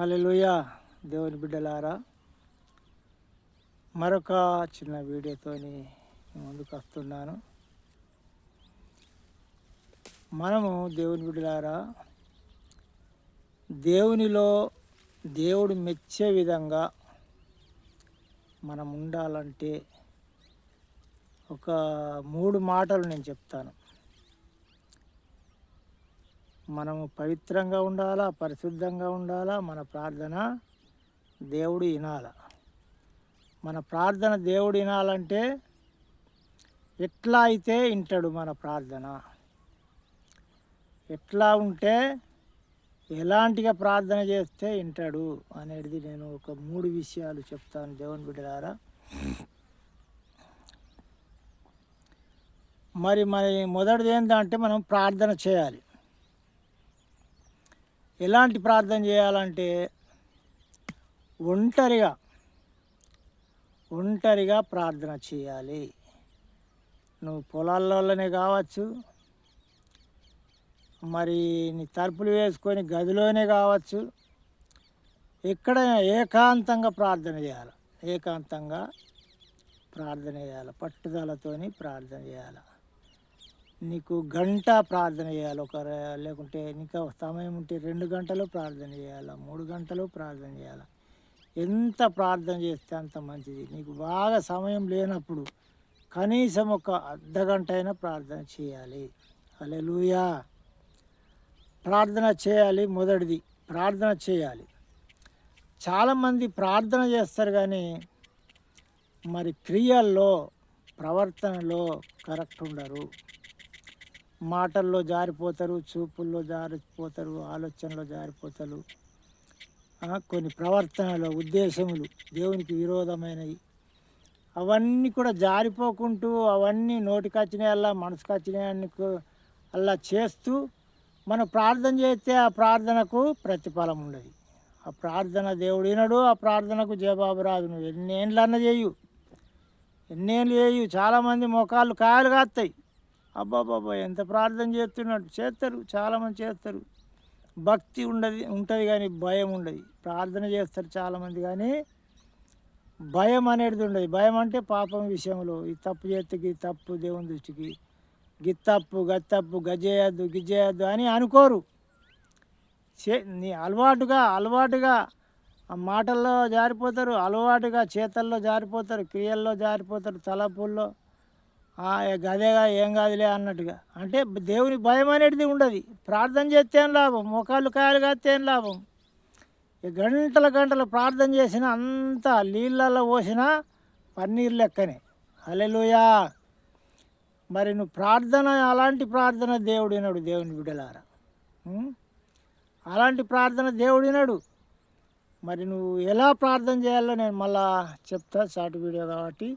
హలోయ దేవుని బిడ్డలారా. మరొక చిన్న వీడియోతోని ముందుకు వస్తున్నాను. మనము దేవుని బిడ్డలారా దేవునిలో దేవుడు మెచ్చే విధంగా మనం ఉండాలంటే ఒక మూడు మాటలు నేను చెప్తాను. మనము పవిత్రంగా ఉండాలా పరిశుద్ధంగా ఉండాలా మన ప్రార్థన దేవుడు వినాల. మన ప్రార్థన దేవుడు వినాలంటే ఎట్లా అయితే వింటాడు మన ప్రార్థన? ఎట్లా ఉంటే ఎలాంటిగా ప్రార్థన చేస్తే వింటాడు అనేది నేను ఒక మూడు విషయాలు చెప్తాను దేవుని బిడ్డలారా. మరి మరి మొదటిది ఏంటంటే మనం ప్రార్థన చేయాలి. ఎలాంటి ప్రార్థన చేయాలంటే ఒంటరిగా ఒంటరిగా ప్రార్థన చేయాలి. నువ్వు పొలాల్లోనే కావచ్చు మరి నీ తలుపులు వేసుకొని గదిలోనే కావచ్చు ఎక్కడైనా ఏకాంతంగా ప్రార్థన చేయాలి. ఏకాంతంగా ప్రార్థన చేయాలి. పట్టుదలతోని ప్రార్థన చేయాలి. నీకు గంట ప్రార్థన చేయాలి. ఒక లేకుంటే ఇంకా సమయం ఉంటే రెండు గంటలు ప్రార్థన చేయాలి? మూడు గంటలు ప్రార్థన చేయాలి? ఎంత ప్రార్థన చేస్తే అంత మంచిది. నీకు బాగా సమయం లేనప్పుడు కనీసం ఒక అర్ధ గంట అయినా ప్రార్థన చేయాలి. అలెలుయా ప్రార్థన చేయాలి మొదటిది. ప్రార్థన చేయాలి. చాలామంది ప్రార్థన చేస్తారు కానీ మరి క్రియల్లో ప్రవర్తనలో కరెక్ట్ ఉండరు. మాటల్లో జారిపోతారు చూపుల్లో జారిపోతారు ఆలోచనలో జారిపోతారు. కొన్ని ప్రవర్తనలు ఉద్దేశములు దేవునికి విరోధమైనవి. అవన్నీ కూడా జారిపోకుంటూ అవన్నీ నోటికి అలా మనసుకు అలా చేస్తూ మనం ప్రార్థన చేస్తే ఆ ప్రార్థనకు ప్రతిఫలం ఉండదు. ఆ ప్రార్థన దేవుడు వినడు ఆ ప్రార్థనకు జవాబు రాదు. నువ్వు ఎన్నేళ్ళన్నా చేయు. ఎన్నేళ్ళు చేయు. చాలామంది మొఖాలు కాయలు కాస్తాయి. అబ్బాబాబా ఎంత ప్రార్థన చేస్తున్నాడు. చేస్తారు చాలామంది చేస్తారు. భక్తి ఉండదు ఉంటుంది కానీ భయం ఉండదు. ప్రార్థన చేస్తారు చాలామంది కానీ భయం అనేది ఉండదు. భయం అంటే పాపం విషయంలో. ఈ తప్పు చేతికి తప్పు దేవుని దృష్టికి. గిత్తప్పు గత్తప్పు గజేయద్దు గిజేయద్దు అని అనుకోరు. చే నీ అలవాటుగా అలవాటుగా మాటల్లో జారిపోతారు అలవాటుగా చేతల్లో జారిపోతారు క్రియల్లో జారిపోతారు తలపుల్లో గదేగా ఏం కాదులే అన్నట్టుగా. అంటే దేవుని భయం అనేది ఉండదు. ప్రార్థన చేస్తే ఏం లాభం? మొఖాలు కాయలు కాస్తే ఏం లాభం? ఈ గంటల గంటలు ప్రార్థన చేసిన అంత నీళ్ళల్లో పోసిన పన్నీర్ లెక్కనే. అలెలుయా మరి నువ్వు ప్రార్థన అలాంటి ప్రార్థన దేవుడినాడు దేవుని బిడ్డలారా. అలాంటి ప్రార్థన దేవుడినాడు మరి నువ్వు ఎలా ప్రార్థన చేయాలో నేను మళ్ళా చెప్తా షార్ట్ వీడియో కాబట్టి.